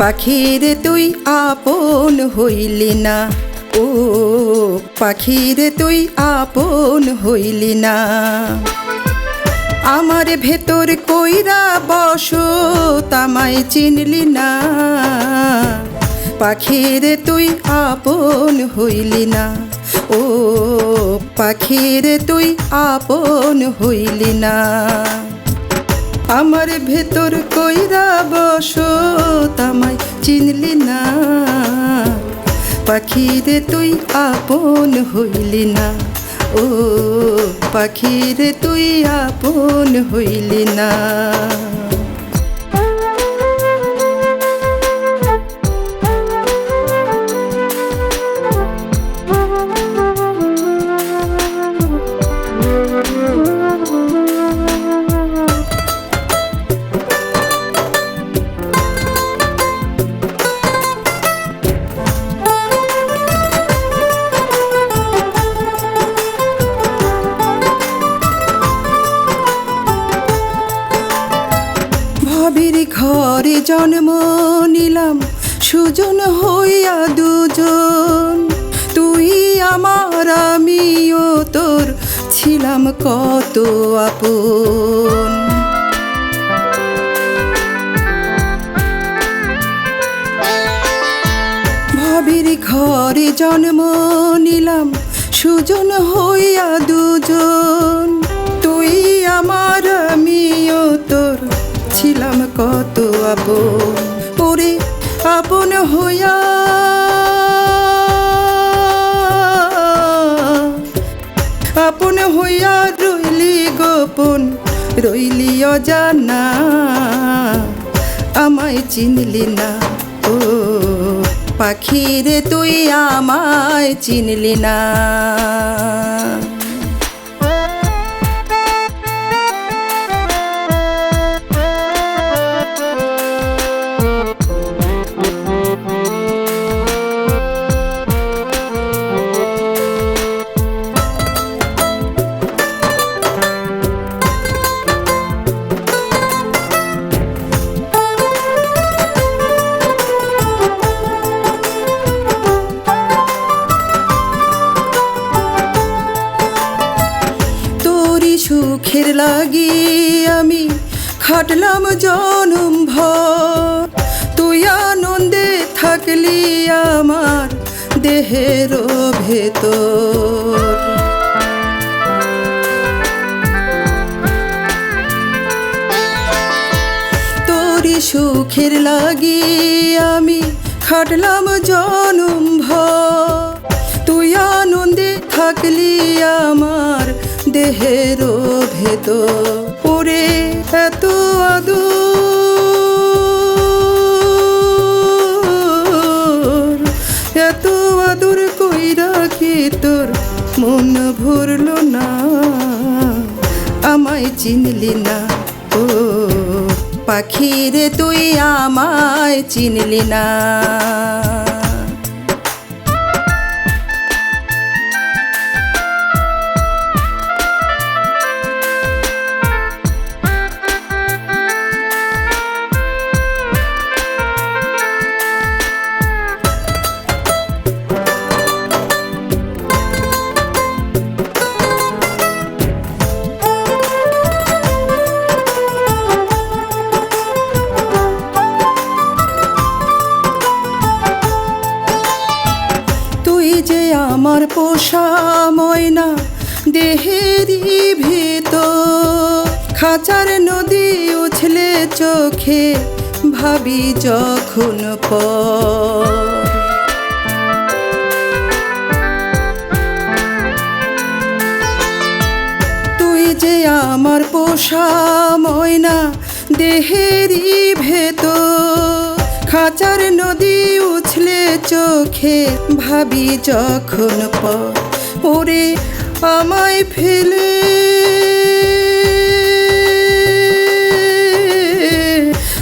পাখিরে তুই আপন হইলি না। ও, পাখিরে তুই আপন হইলি না। আমার ভেতর কইরা বস তামায় চিনলি না। পাখিরে তুই আপন হইলি না। ও, পাখিরে তুই আপন হইলি না। আমার ভেতর কইরা বস, তামাই চিনলি না। পাখিরে তুই আপন হইলি না। ও, পাখিরে তুই আপন হইলি না। জন্ম নিলাম, সুজন হইয়া দুজন। তুই আমার, আমিও তোর ছিলাম কত আপন। ভাবির ঘরে জন্ম নিলাম, সুজন হইয়া দুজন। আপন ওরে আপন হইয়া। আপন হইয়া রইলি গোপন, রইলি অজানা। আমায় চিনলি না, ও পাখিরে তুই আমায় চিনলি না। সুখের লাগি আমি খাটলাম জনম ভর। তুই আনন্দে থাকলি আমার দেহের ভেতর। তোরি সুখের লাগি আমি খাটলাম জনম ভর। তুই আনন্দে থাকলি আমার দেহের ভেতর ওরে এত আদর এত আদর কইরা কি তোর মন ভরল না? আমায় চিনলি না, ও পাখিরে তুই আমায় চিনলি না। আমার পোষা ময়না দেহেরই ভেতর। খাঁচার নদী উছলে চোখে ভাবি যখন পর। তুই যে আমার পোষা ময়না দেহেরই ভেতর খাঁচার নদী উছলে চোখে ভাবি যখন পর ওরে আমায় ফেলে।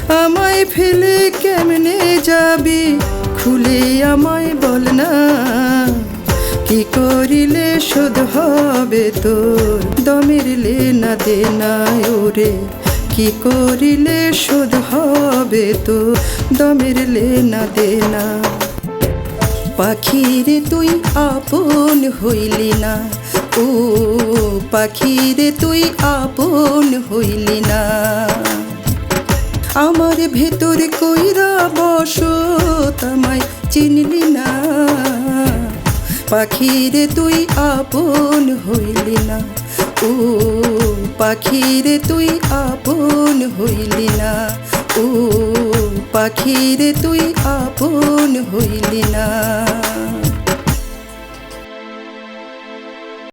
আমায় ফেলে কেমনে যাবি খুলে আমায় বল না। কি করিলে শোধ হবে তোর? দমের লে না দে দেনা ওরে কি করিলে শোধ হবে তো? দমের লেনা দেনা। পাখিরে তুই আপন হইলি না। ও পাখিরে তুই আপন হইলি না। আমার ভেতর কইরা বসত আমায় চিনলি না। পাখিরে তুই আপন হইলি না। ও পাখির তুই আপন হইলি না। ও পাখির তুই আপন হইলি না।